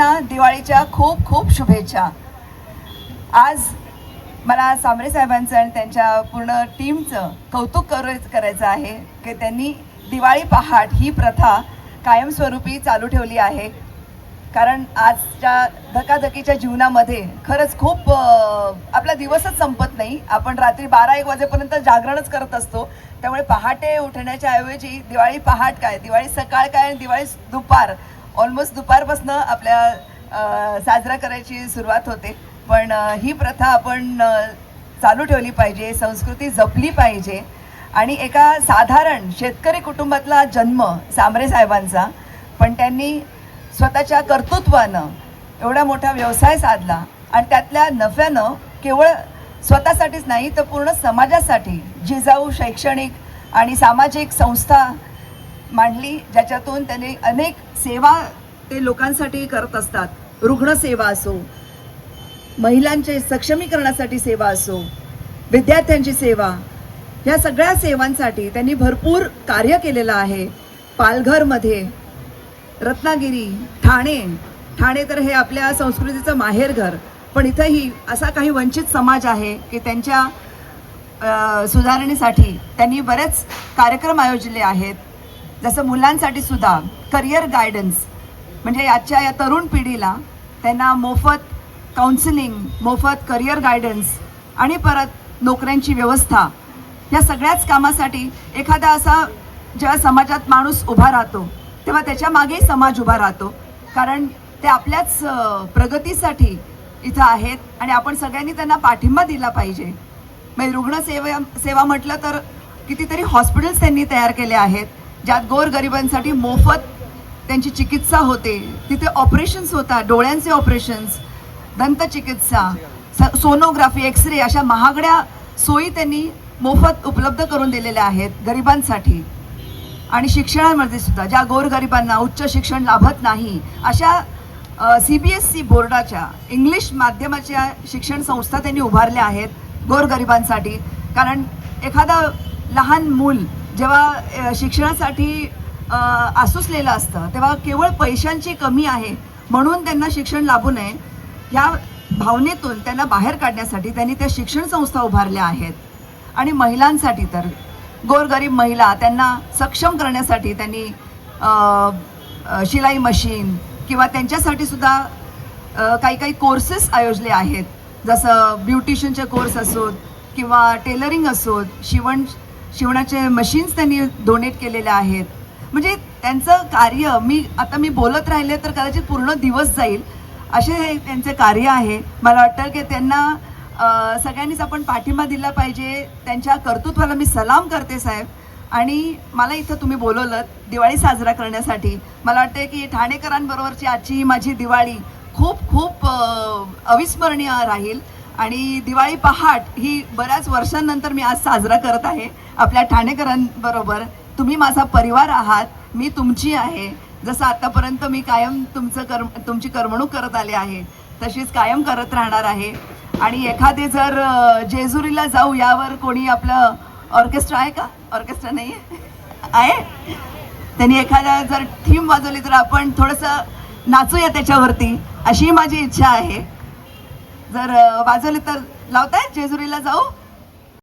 दिवाळीच्या खूप खूप शुभेच्छा. आज मला सांबरे साहेबांचं आणि त्यांच्या पूर्ण टीमचं कौतुक कर करायचं आहे की त्यांनी दिवाळी पहाट ही प्रथा कायमस्वरूपी चालू ठेवली आहे. कारण आजच्या धकाधकीच्या जीवनामध्ये खरंच खूप आपला दिवसच संपत नाही. आपण रात्री बारा एक वाजेपर्यंत जागरणच करत असतो. त्यामुळे पहाटे उठण्याच्या ऐवजी दिवाळी पहाट काय? दिवाळी सकाळ काय? आणि दिवाळी दुपार ऑलमोस्ट दुपारपासनं आपल्या साजरा करायची सुरुवात होते. पण ही प्रथा आपण चालू ठेवली पाहिजे संस्कृती जपली पाहिजे. आणि एका साधारण शेतकरी कुटुंबातला जन्म सांबरे साहेबांचा पण त्यांनी स्वतःच्या कर्तृत्वानं एवढा मोठा व्यवसाय साधला आणि त्यातल्या नफ्यानं केवळ स्वतःसाठीच नाही तर पूर्ण समाजासाठी जिजाऊ शैक्षणिक आणि सामाजिक संस्था मांडली ज्याच्यातून त्यांनी अनेक सेवा ते लोकांसाठी करत असतात. रुग्णसेवा असो महिलांचे सक्षमीकरणासाठी सेवा असो विद्यार्थ्यांची सेवा या सगळ्या सेवांसाठी त्यांनी भरपूर कार्य केलेलं आहे. पालघरमध्ये रत्नागिरी ठाणे. ठाणे तर हे आपल्या संस्कृतीचं माहेरघर पण इथंही असा काही वंचित समाज आहे की त्यांच्या सुधारणेसाठी त्यांनी बरेच कार्यक्रम आयोजले आहेत. जसं मुलांसाठी सुद्धा करिअर गायडन्स म्हणजे आजच्या या तरुण पिढीला त्यांना मोफत काउन्सिलिंग मोफत करिअर गायडन्स आणि परत नोकऱ्यांची व्यवस्था या सगळ्याच कामासाठी एखादा असा जेव्हा समाजात माणूस उभा राहतो तेव्हा त्याच्या मागेही समाज उभा राहतो. कारण ते आपल्याच प्रगतीसाठी इथं आहेत आणि आपण सगळ्यांनी त्यांना पाठिंबा दिला पाहिजे. म्हणजे रुग्णसेवा सेवा म्हटलं तर कितीतरी हॉस्पिटल्स त्यांनी तयार केले आहेत. ज्यात गोरगरिबांसाठी मोफत त्यांची चिकित्सा होते. तिथे ऑपरेशन्स होतात डोळ्यांचे ऑपरेशन्स दंतचिकित्सा स- सोनोग्राफी एक्सरे अशा महागड्या सोयी त्यांनी मोफत उपलब्ध करून दिलेल्या आहेत गरिबांसाठी. आणि शिक्षणामध्ये सुद्धा ज्या गोरगरिबांना उच्च शिक्षण लाभत नाही अशा सी बी एस सी बोर्डाच्या इंग्लिश माध्यमाच्या शिक्षण संस्था त्यांनी उभारल्या आहेत गोरगरिबांसाठी कारण एखादा लहान मूल जेव्हा शिक्षणासाठी आसूसलेलं आसुसलेलं असतं तेव्हा केवळ पैशांची कमी आहे म्हणून त्यांना शिक्षण लाभू नये. या भावनेतून त्यांना बाहेर काढण्यासाठी त्यांनी त्या शिक्षण संस्था उभारल्या आहेत. आणि महिलांसाठी तर गोरगरीब महिला त्यांना सक्षम करण्यासाठी त्यांनी शिलाई मशीन किंवा त्यांच्यासाठी सुद्धा काही काही कोर्सेस आयोजले आहेत. जसं ब्युटिशियनचे कोर्स असोत किंवा टेलरिंग असोत शिवण शिवणाचे मशीन्स त्यांनी डोनेट केलेले आहेत. म्हणजे त्यांचं कार्य मी आता मी बोलत राहिले तर कदाचित पूर्ण दिवस जाईल. असे हे त्यांचे कार्य आहे. मला वाटतं की त्यांना सगळ्यांनीच आपण पाठिंबा दिला पाहिजे. त्यांच्या कर्तृत्वाला मी सलाम करते साहेब. आणि मला इथं तुम्ही बोलवलं दिवाळी साजरा करण्यासाठी. मला वाटतं की ठाणेकरांबरोबरची आजची माझी दिवाळी खूप खूप अविस्मरणीय राहील. आणि दिवाळी पहाट ही बऱ्याच वर्षांनंतर मी आज साजरा करत आहे. आपल्या ठाणेकरांबरोबर तुम्ही माझा परिवार आहात मी तुमची आहे. जसं आतापर्यंत मी कायम तुमचं कर्म तुमची करमणूक करत आले आहे तशीच कायम करत राहणार आहे. आणि एखादे जर जेजुरीला जाऊ यावर कोणी आपलं ऑर्केस्ट्रा आहे का? ऑर्केस्ट्रा नाही आहे? त्यांनी एखाद्या जर थीम वाजवली तर आपण थोडंसं नाचूया त्याच्यावरती अशी माझी इच्छा आहे. जर वाजवले तर लावताय? जेजुरीला जाऊ?